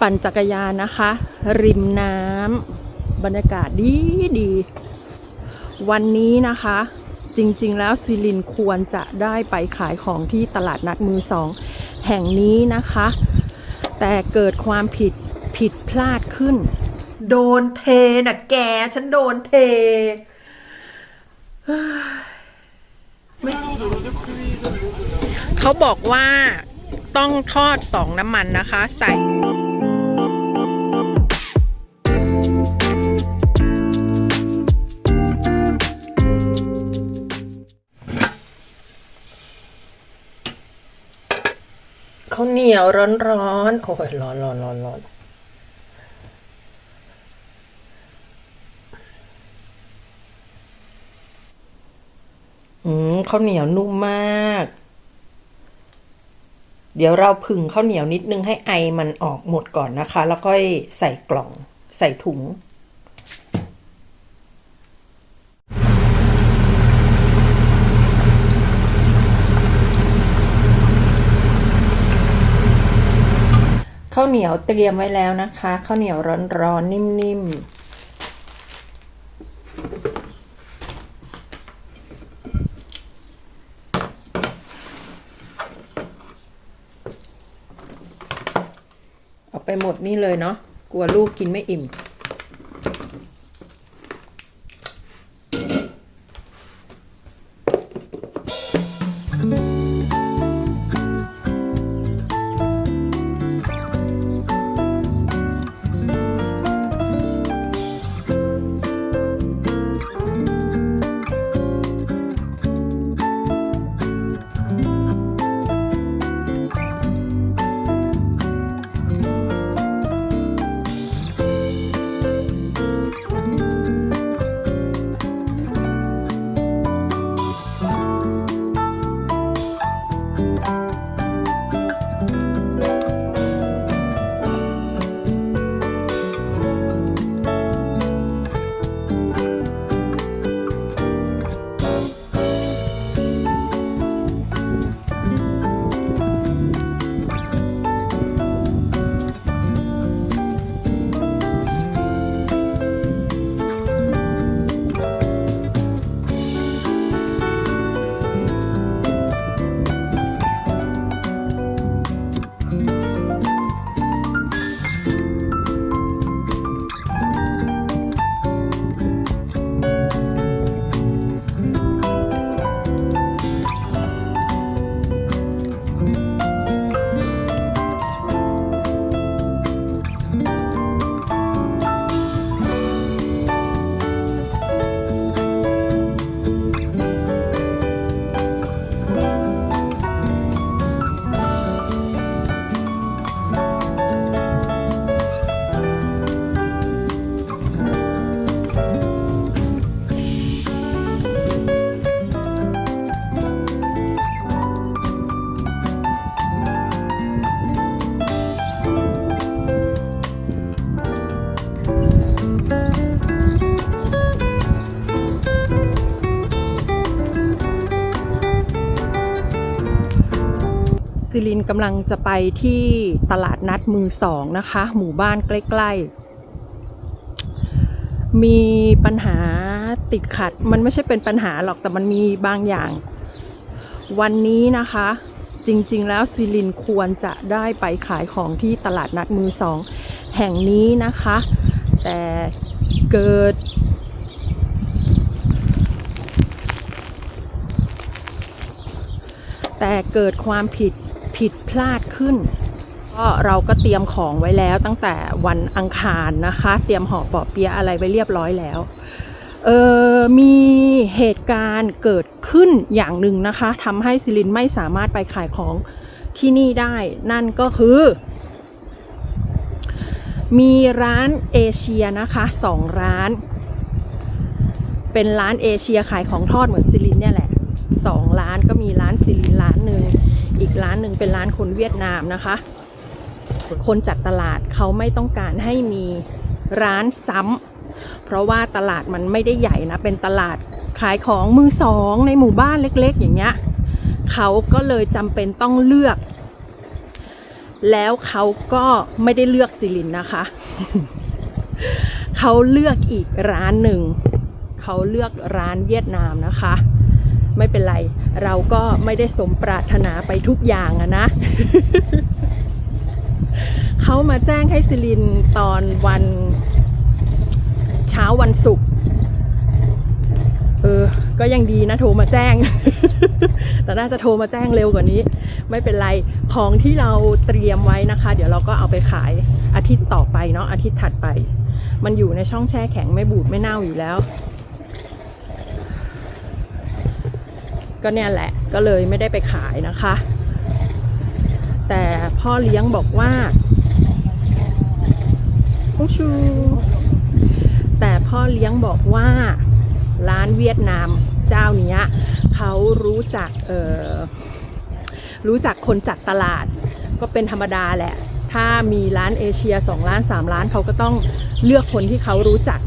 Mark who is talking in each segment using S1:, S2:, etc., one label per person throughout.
S1: ปั่นจักรยานนะคะ ริมน้ำบรรยากาศดีดี วันนี้นะคะ จริงๆ แล้วซิลินควรจะได้ไปขายของที่ตลาดนัดมือสองแห่งนี้นะคะ แต่เกิดความผิดผิดพลาดขึ้น
S2: โดนเทน่ะแก ฉันโดนเท
S1: เขาบอกว่าต้องทอดสองน้ำมันนะคะ ใส่
S2: ข้าวเหนียวร้อนๆโอ้ยร้อนร้อนร้อนร้อนอืมข้าวเหนียวนุ่มมาก เดี๋ยวเราผึ่งข้าวเหนียวนิดนึงให้ไอมันออกหมดก่อนนะคะ แล้วก็ใส่กล่องใส่ถุง ข้าวเหนียวเตรียมไว้แล้วนะคะข้าวเหนียวร้อนๆนิ่มๆเอาไปหมดนี่เลยเนาะกลัวลูกกินไม่อิ่ม
S1: กำลังจะไปที่ตลาดนัดมือสองนะคะ หมู่บ้านใกล้ ๆ มีปัญหาติดขัด มันไม่ใช่เป็นปัญหาหรอกแต่มันมีบางอย่าง วันนี้นะคะ จริงๆ แล้วซิลินควรจะได้ไปขายของที่ตลาดนัดมือสองแห่งนี้นะคะ แต่เกิดแต่เกิดความผิด ผิดพลาดขึ้น ก็เราก็เตรียมของไว้แล้วตั้งแต่วันอังคารนะคะ เตรียมห่อปอเปี๊ยะอะไรไว้เรียบร้อยแล้วเออมีเหตุการณ์เกิดขึ้นอย่างหนึ่งนะคะทำให้ซิลินไม่สามารถไปขายของที่นี่ได้ นั่นก็คือ มีร้านเอเชียนะคะสองร้าน เป็นร้านเอเชียขายของทอดเหมือนซิลินเนี่ยแหละสองร้านก็มีร้านซิลินร้านหนึ่ง อีกร้านหนึ่งเป็นร้านคนเวียดนามนะคะ คนจัดตลาดเขาไม่ต้องการให้มีร้านซ้ำเพราะว่าตลาดมันไม่ได้ใหญ่นะ เป็นตลาดขายของมือสองในหมู่บ้านเล็กๆ อย่างเงี้ยเขาก็เลยจำเป็นต้องเลือก แล้วเขาก็ไม่ได้เลือกซิลินนะคะ เขาเลือกอีกร้านหนึ่ง เขาเลือกร้านเวียดนามนะคะ ไม่เป็นไร เราก็ไม่ได้สมปรารถนาไปทุกอย่างอะนะเขามาแจ้งให้ซิลินตอนวันเช้าวันศุกร์เออ ก็ยังดีนะโทรมาแจ้ง แต่น่าจะโทรมาแจ้งเร็วกว่านี้ ไม่เป็นไร ของที่เราเตรียมไว้นะคะ เดี๋ยวเราก็เอาไปขายอาทิตย์ต่อไปเนาะอาทิตย์ถัดไป มันอยู่ในช่องแช่แข็งไม่บูดไม่เน่าอยู่แล้ว ก็เนี่ยแหละก็เลยไม่ได้ไปขายนะคะ แต่พ่อเลี้ยงบอกว่าโอ้ชูแต่พ่อเลี้ยงบอกว่าร้านเวียดนามเจ้าเนี้ยเขารู้จักเออรู้จักคนจัดตลาดก็เป็นธรรมดาแหละ ถ้ามีร้านเอเชีย2ร้าน3ร้านเขาก็ต้องเลือกคนที่เขารู้จัก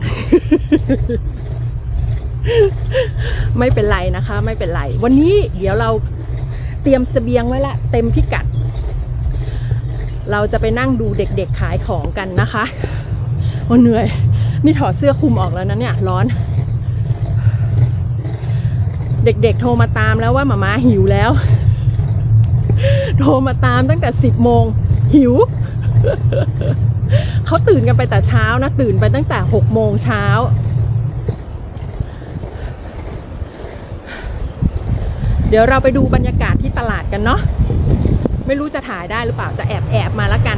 S1: ไม่เป็นไรนะคะ ไม่เป็นไร วันนี้เดี๋ยวเราเตรียมเสบียงไว้ละเต็มพิกัด เราจะไปนั่งดูเด็กๆขายของกันนะคะโอ้เหนื่อย นี่ถอดเสื้อคลุมออกแล้วนะเนี่ย ร้อน เด็กๆโทรมาตามแล้วว่าหมาม้าหิวแล้ว โทรมาตามตั้งแต่สิบโมงหิวเขาตื่นกันไปแต่เช้านะ ตื่นไปตั้งแต่หกโมงเช้า ดี๋ยวเราไปดูบรรยากาศที่ตลาดกันเนาะไม่รู้จะถ่ายได้หรือเปล่าจะแอบแอบมาแล้วกัน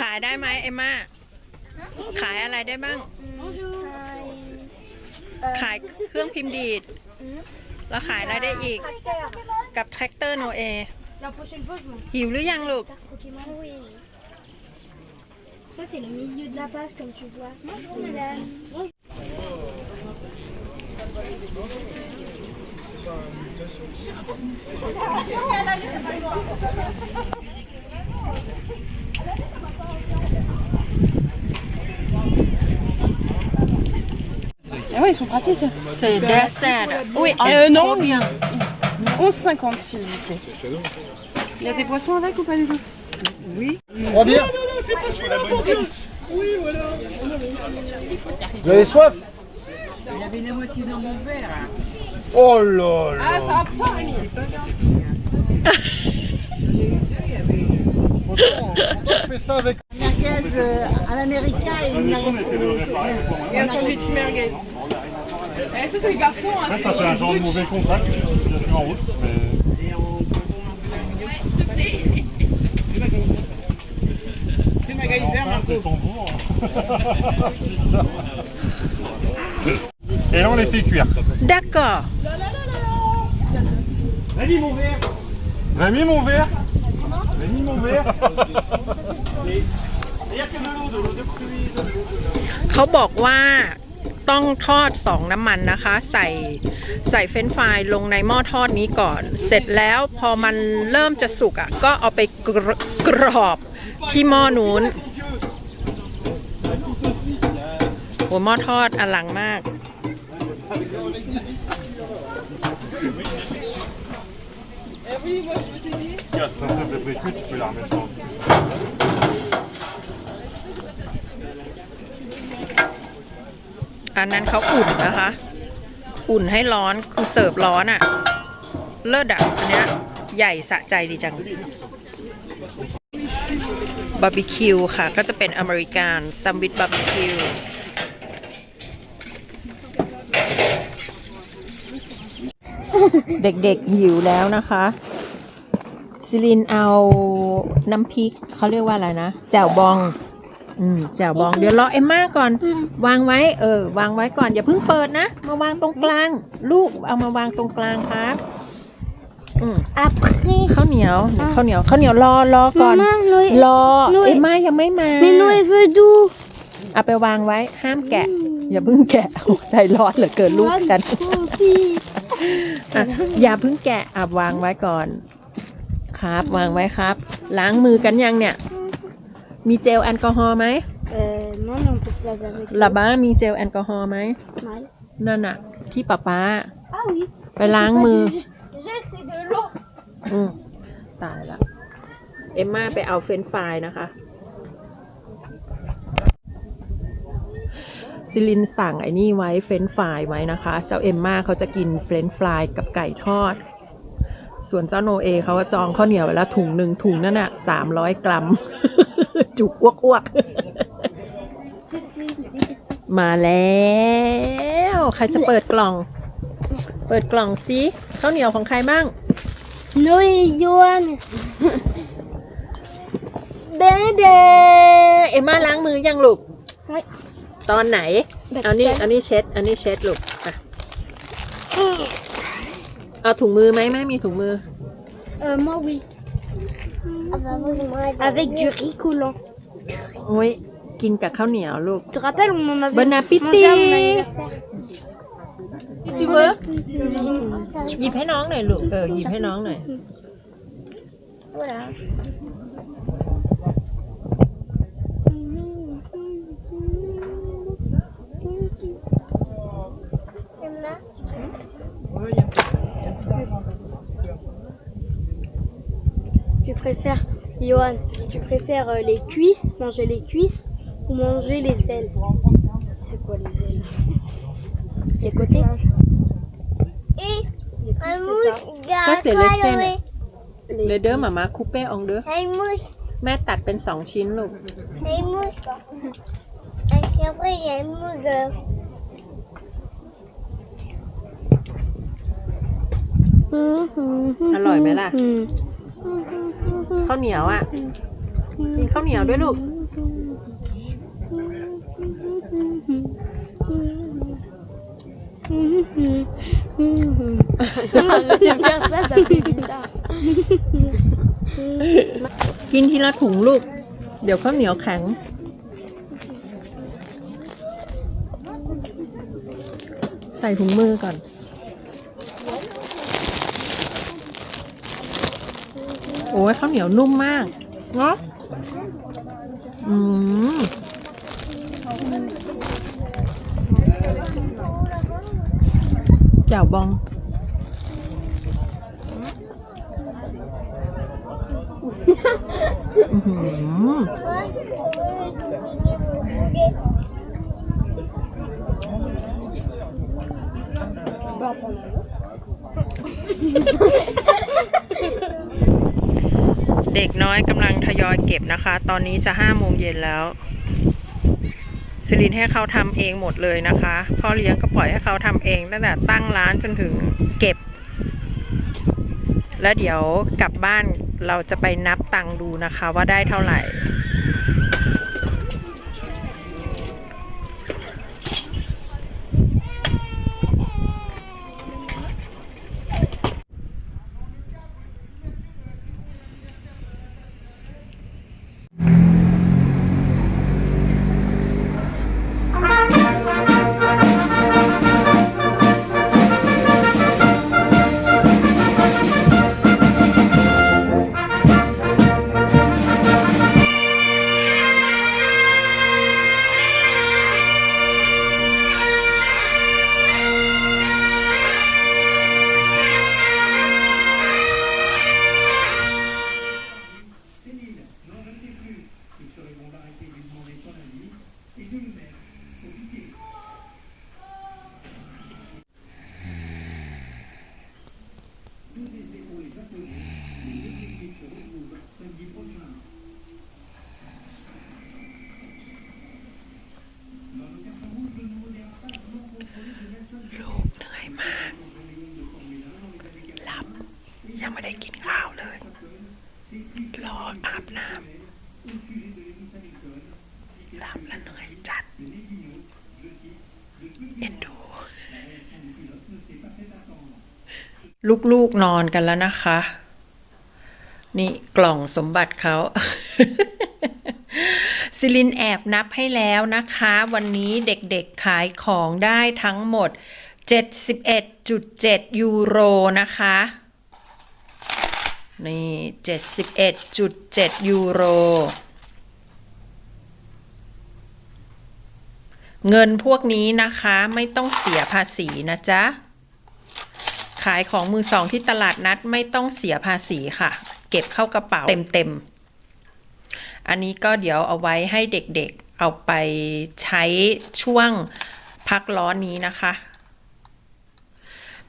S1: ขายได้ไหมเอมมาขายอะไรได้บ้าง ขายเครื่องพิมพ์ดีด แล้วขายอะไรได้อีก กับแท็กเตอร์โนเอ หิวหรือยังลูก
S3: Ça, c'est le milieu de la page, comme tu
S4: ils sont pratiques.
S1: C'est dessert. Oui,
S4: Euh, non.
S1: bien.
S4: 11,50 s'il vous plaît. Il y a des poissons avec ou pas du tout
S5: Trois bières Vous avez soif? Il y avait la moitié dans mon verre. Oh là là Ah, ça va pas, Pourtant, pourtant, je fais ça avec
S4: à l'américain et une
S6: Et un sandwich merguez. Eh, ça, c'est les garçons. Hein,
S7: Ça fait un genre de mauvais contact, je suis en route, mais...
S6: C'est MacGyver,
S7: Enfin,
S6: Marco.
S7: c'est tambour. Putain. Et là, on les fait cuire.
S1: D'accord.
S7: Rémi, mon verre Rémi, mon verre Rémi, mon verre
S1: เขาบอกว่า ต้องทอดสองน้ำมันนะคะ ใส่ใส่เฟรนฟรายลงในหม้อทอดนี้ก่อน เสร็จแล้วพอมันเริ่มจะสุกอะ ก็เอาไปกรกรอบที่หม้อนู้นโหหม้อทอดอลังมาก
S7: Tiens, ça fait des briques, tu peux la remettre dans
S1: อันนั้นเขาอุ่นนะคะ อุ่นให้ร้อนคือเสิร์ฟร้อนอะ่ะ เลิศอะอันเนี้ยใหญ่สะใจดีจังบาร์บีคิวค่ะ ก็จะเป็นอเมริกันซัมวิทบาร์บีคิวเด็กๆหิวแล้วนะคะซิลินเอาน้ำพริกเขาเรียกว่าอะไรนะ แจ่วบอง อืมแจ่วบองเดี๋ยวรอเอ็มม่าก่อน วางไว้ เออ วางไว้ก่อนอย่าเพิ่งเปิดนะ มาวางตรงกลาง ลูกเอามาวางตรงกลางครับอืม
S3: Après.
S1: ข้าวเหนียวนี่ข้าวเหนียวข้าวเหนียวรอรอก่อน
S3: Maman, Noé.
S1: รอ
S3: หนู
S1: เอ็มม่ายังไม่มา
S3: Mais Noé veut d'où
S1: เอาไปวางไว้ห้ามแกะ อย่าเพิ่งแกะโอ้ใจร้อนเหลือเกินลูกฉันอะอย่าเพิ่งแกะอะวางไว้ก่อน ครับ วางไว้ครับ ล้างมือกันยังเนี่ย มีเจลแอลกอฮอล์ไหม
S3: Euh, non, mais on peut se laver avec
S1: ลาบ้ามีเจลแอลกอฮอล์ไหม
S3: mal.
S1: นั่นอะที่ป้าป้า
S3: Ah oui.
S1: ไปล้างมือ
S3: Déjà que c'est de l'eau.
S1: อืมตายละ เอ็มม่าไปเอาเฟรนช์ฟรายนะคะ ซิลินสั่งไอ้นี่ไว้เฟรนช์ฟรายไว้นะคะ เจ้าเอ็มม่าเขาจะกินเฟรนช์ฟรายกับไก่ทอด ส่วนเจ้าโนเอเขาว่าจองข้าวเหนียวไว้แล้วถุงหนึ่งถุงนั่นน่ะสามร้อยกรัม จุกอ้วกๆมาแล้ว ใครจะเปิดกล่อง เปิดกล่องซิข้าวเหนียวของใครบ้าง
S3: Noé et Johan.
S1: เดเดเอ็มมาล้างมือยังลูก
S3: ไม่
S1: ตอนไหน
S3: แบบ
S1: เอานี่
S3: นั้น
S1: เอานี่เช็ดอันนี้เช็ดลูกอะ เอาถุงมือไหมแม่มีถุงมือ
S3: Euh, moi, oui. Avec du riz coulant.
S1: โอ้ยกินกับข้าวเหนียวลูก
S3: Tu te rappelles, on en avait
S1: Bon appétit.
S3: mangé à mon anniversaire.
S1: จูเวิร์หยิบให้น้องหน่อยลูกเออหยิบให้น้องหน่อย
S3: Voilà. Tu préfères, Johan, tu préfères euh, les cuisses, manger les cuisses ou manger les ailes C'est quoi les ailes Les côtés Les cuisses, c'est ça.
S1: Ça, c'est les scènes. เลเดอร์หมามาคูเป้องเด้อ
S8: Hey mouche,
S1: แม่ตัดเป็นสองชิ้นลูก
S8: hey mouche. Et après, il y a une mouche. euh,
S1: อร่อยไหมล่ะ ข้าวเหนียวอะกินข้าวเหนียวด้วยลูกกินทีละถุงลูก เดี๋ยวข้าวเหนียวแข็งใส่ถุงมือก่อน โอ้ยข้าวเหนียวนุ่มมากเนาะอืมแจ่วบองอ เด็กน้อยกำลังทยอยเก็บนะคะ ตอนนี้จะห้าโมงเย็นแล้วซิลินให้เขาทำเองหมดเลยนะคะพ่อเลี้ยงก็ปล่อยให้เขาทำเองตั้งแต่ตั้งร้านจนถึงเก็บ แล้วเดี๋ยวกลับบ้านเราจะไปนับตังค์ดูนะคะว่าได้เท่าไหร่ รออาบน้ำหลับแล้วเหนื่อยจัดเอ็นดูลูกๆนอนกันแล้วนะคะ นี่กล่องสมบัติเขาซิลินแอบนับให้แล้วนะคะ วันนี้เด็กๆขายของได้ทั้งหมด 71.7 ยูโรนะคะ นี่71.7ยูโร เงินพวกนี้นะคะไม่ต้องเสียภาษีนะจ๊ะ ขายของมือสองที่ตลาดนัดไม่ต้องเสียภาษีค่ะ เก็บเข้ากระเป๋าเต็มๆ อันนี้ก็เดี๋ยวเอาไว้ให้เด็กๆเอาไปใช้ช่วงพักร้อนนี้นะคะ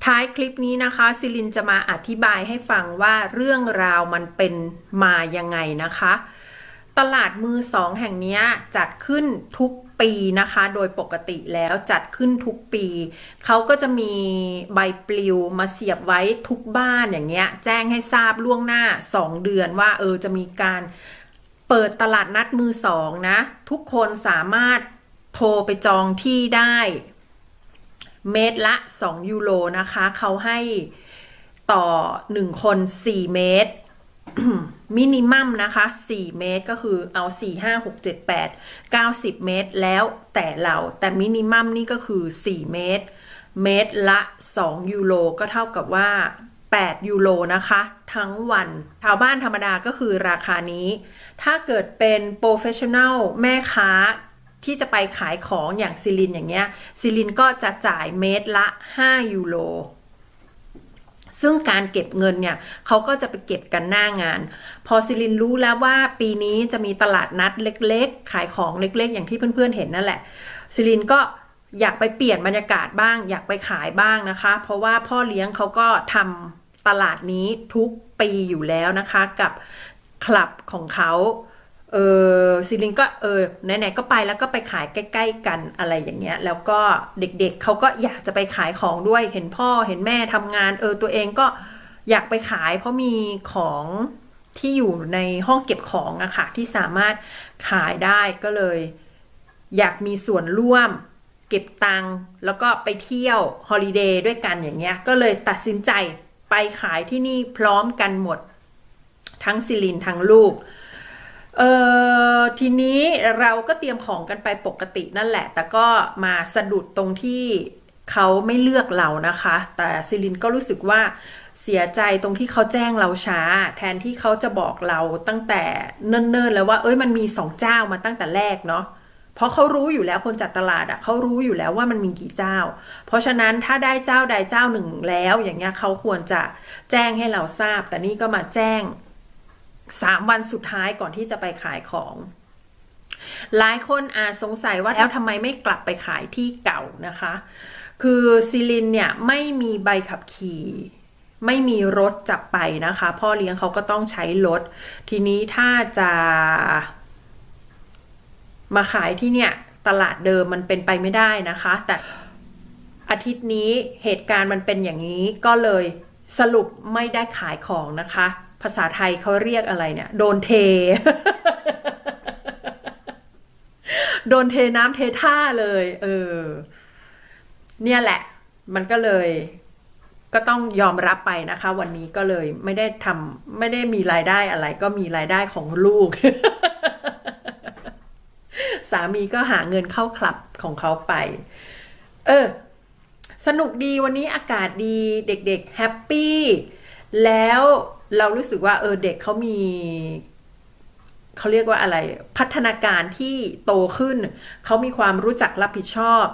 S1: ท้ายคลิปนี้นะคะซิลินจะมาอธิบายให้ฟังว่าเรื่องราวมันเป็นมายังไงนะคะ ตลาดมือสองแห่งนี้จัดขึ้นทุกปีนะคะ โดยปกติแล้วจัดขึ้นทุกปี เขาก็จะมีใบปลิวมาเสียบไว้ทุกบ้านอย่างเงี้ย แจ้งให้ทราบล่วงหน้า 2 เดือนว่าเออจะมีการเปิดตลาดนัดมือสองนะ ทุกคนสามารถโทรไปจองที่ได้ เมตรละ 2 ยูโรนะคะ เขาให้ต่อ 1 คน 4 เมตร มินิมัมนะคะ 4 เมตรก็คือเอา 4 5 6 7 8 90 เมตรแล้วแต่เราแต่มินิมัมนี่ก็คือ 4 เมตร เมตรละ 2 ยูโรก็เท่ากับว่า 8 ยูโรนะคะ ทั้งวันชาวบ้านธรรมดาก็คือราคานี้ ถ้าเกิดเป็นโปรเฟชชั่น a ลแม่ค้า ที่จะไปขายของอย่างซิลินอย่างเงี้ยซิลินก็จะจ่ายเมตรละ 5 ยูโรซึ่งการเก็บเงินเนี่ยเขาก็จะไปเก็บกันหน้างาน พอซิลินรู้แล้วว่าปีนี้จะมีตลาดนัดเล็กๆ ขายของเล็กๆ อย่างที่เพื่อนๆเห็นนั่นแหละซิลินก็อยากไปเปลี่ยนบรรยากาศบ้าง อยากไปขายบ้างนะคะ เพราะว่าพ่อเลี้ยงเขาก็ทำตลาดนี้ทุกปีอยู่แล้วนะคะกับคลับของเขา เออซิลินก็เออไหนๆก็ไปแล้วก็ไปขายใกล้ ๆ กันอะไรอย่างเงี้ย แล้วก็เด็กๆเขาก็อยากจะไปขายของด้วยเห็นพ่อเห็นแม่ทำงาน เออตัวเองก็อยากไปขายเพราะมีของที่อยู่ในห้องเก็บของอะค่ะที่สามารถขายได้ก็เลย อยากมีส่วนร่วม เก็บตังค์แล้วก็ไปเที่ยวฮอลิเดย์ด้วยกันอย่างเงี้ยก็เลยตัดสินใจไปขายที่นี่พร้อมกันหมด ทั้งซิลินทั้งลูก เออทีนี้เราก็เตรียมของกันไปปกตินั่นแหละ แต่ก็มาสะดุดตรงที่เขาไม่เลือกเรานะคะ แต่ซิลินก็รู้สึกว่าเสียใจตรงที่เขาแจ้งเราช้า แทนที่เขาจะบอกเราตั้งแต่เนิ่นๆแล้วว่า เอ้ยมันมีสองเจ้ามาตั้งแต่แรกเนาะเพราะเขารู้อยู่แล้วคนจัดตลาดอะ่ะเขารู้อยู่แล้วว่ามันมีกี่เจ้า เพราะฉะนั้นถ้าได้เจ้าใดเจ้าหนึ่งแล้ว อย่างเงี้ยเขาควรจะแจ้งให้เราทราบ แต่นี่ก็มาแจ้ง สามวันสุดท้ายก่อนที่จะไปขายของ หลายคนอาจสงสัยว่าแล้วทำไมไม่กลับไปขายที่เก่านะคะ คือซิลินเนี่ยไม่มีใบขับขี่ไม่มีรถจับไปนะคะ พ่อเลี้ยงเขาก็ต้องใช้รถ ทีนี้ถ้าจะมาขายที่เนี่ยตลาดเดิมมันเป็นไปไม่ได้นะคะ แต่อาทิตย์นี้เหตุการณ์มันเป็นอย่างนี้ก็เลยสรุปไม่ได้ขายของนะคะ ภาษาไทยเขาเรียกอะไรเนี่ย โดนเท โดนเทน้ำเทท่าเลย เออ เนี่ยแหละ มันก็เลย ก็ต้องยอมรับไปนะคะ วันนี้ก็เลยไม่ได้ทำไม่ได้มีรายได้อะไร ก็มีรายได้ของลูก สามีก็หาเงินเข้าคลับของเขาไป เออ สนุกดีวันนี้อากาศดี เด็กๆแฮปปี้ แล้ว เรารู้สึกว่าเออเด็กเขามีเขาเรียกว่าอะไร พัฒนาการที่โตขึ้น เขามีความรู้จักรับผิดชอบ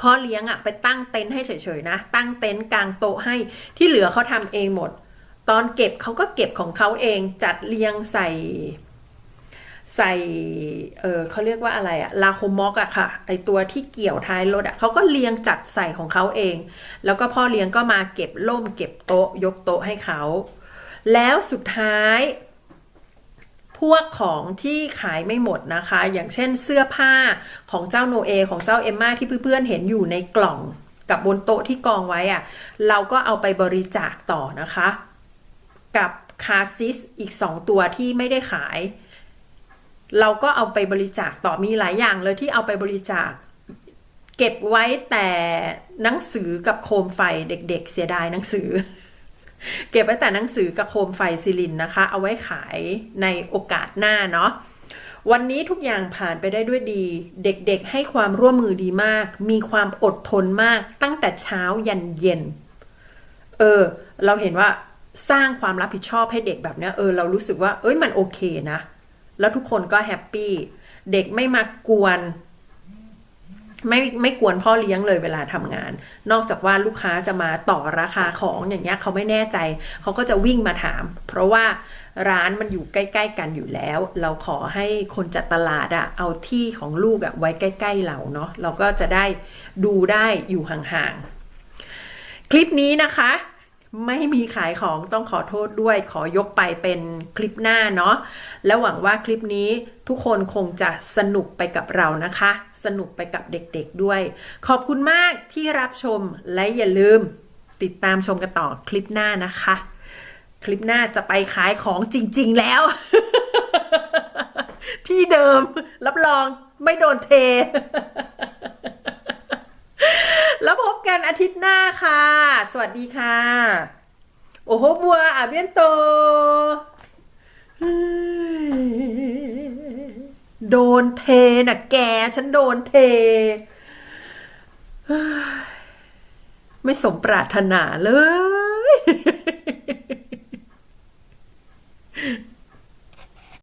S1: พ่อเลี้ยงอะไปตั้งเต็นท์ให้เฉยๆนะ ตั้งเต็นท์กลางโต๊ะให้ที่เหลือเขาทำเองหมด ตอนเก็บเขาก็เก็บของเขาเองจัดเรียงใส่ใส่ เออเขาเรียกว่าอะไรอะลาโคมอกอะค่ะ ไอตัวที่เกี่ยวท้ายรถอะเขาก็เรียงจัดใส่ของเขาเอง แล้วก็พ่อเลี้ยงก็มาเก็บล่มเก็บโต๊ะยกโต๊ะให้เขา แล้วสุดท้าย พวกของที่ขายไม่หมดนะคะ อย่างเช่นเสื้อผ้าของเจ้าโนเอ ของเจ้าเอมมาที่เพื่อนๆเห็นอยู่ในกล่องกับบนโต๊ะที่กองไว้อะเราก็เอาไปบริจาคต่อนะคะ กับคาซิสอีก 2 ตัวที่ไม่ได้ขาย เราก็เอาไปบริจาคต่อมีหลายอย่างเลยที่เอาไปบริจาค เก็บไว้แต่หนังสือกับโคมไฟเด็กๆเสียดายหนังสือ เก็บไว้แต่หนังสือกับโคมไฟซิลินนะคะ เอาไว้ขายในโอกาสหน้าเนาะวันนี้ทุกอย่างผ่านไปได้ด้วยดี เด็กๆให้ความร่วมมือดีมาก มีความอดทนมากตั้งแต่เช้ายันเย็น เออ เราเห็นว่าสร้างความรับผิดชอบให้เด็กแบบเนี้ยเออเรารู้สึกว่า เอ้ยมันโอเคนะ แล้วทุกคนก็แฮปปี้ เด็กไม่มากวน ไม่ไม่กวนพ่อเลี้ยงเลยเวลาทำงาน นอกจากว่าลูกค้าจะมาต่อราคาของอย่างเงี้ยเขาไม่แน่ใจ เขาก็จะวิ่งมาถาม เพราะว่าร้านมันอยู่ใกล้ ๆ กันอยู่แล้ว เราขอให้คนจัดตลาดอะเอาที่ของลูกอะไว้ใกล้ ๆ เราเนาะเราก็จะได้ดูได้อยู่ห่างๆ คลิปนี้นะคะ ไม่มีขายของต้องขอโทษด้วยขอยกไปเป็นคลิปหน้าเนาะแล้วหวังว่าคลิปนี้ทุกคนคงจะสนุกไปกับเรานะคะ สนุกไปกับเด็กๆด้วย ขอบคุณมากที่รับชมและอย่าลืมติดตามชมกันต่อคลิปหน้านะคะ คลิปหน้าจะไปขายของจริง ๆแล้ว ที่เดิมรับรองไม่โดนเท แล้วพบกันอาทิตย์หน้าค่ะ สวัสดีค่ะ โอ้โหบัวอาเบียนโต โดนเทนะแก ฉันโดนเท ไม่สมปรารถนาเลย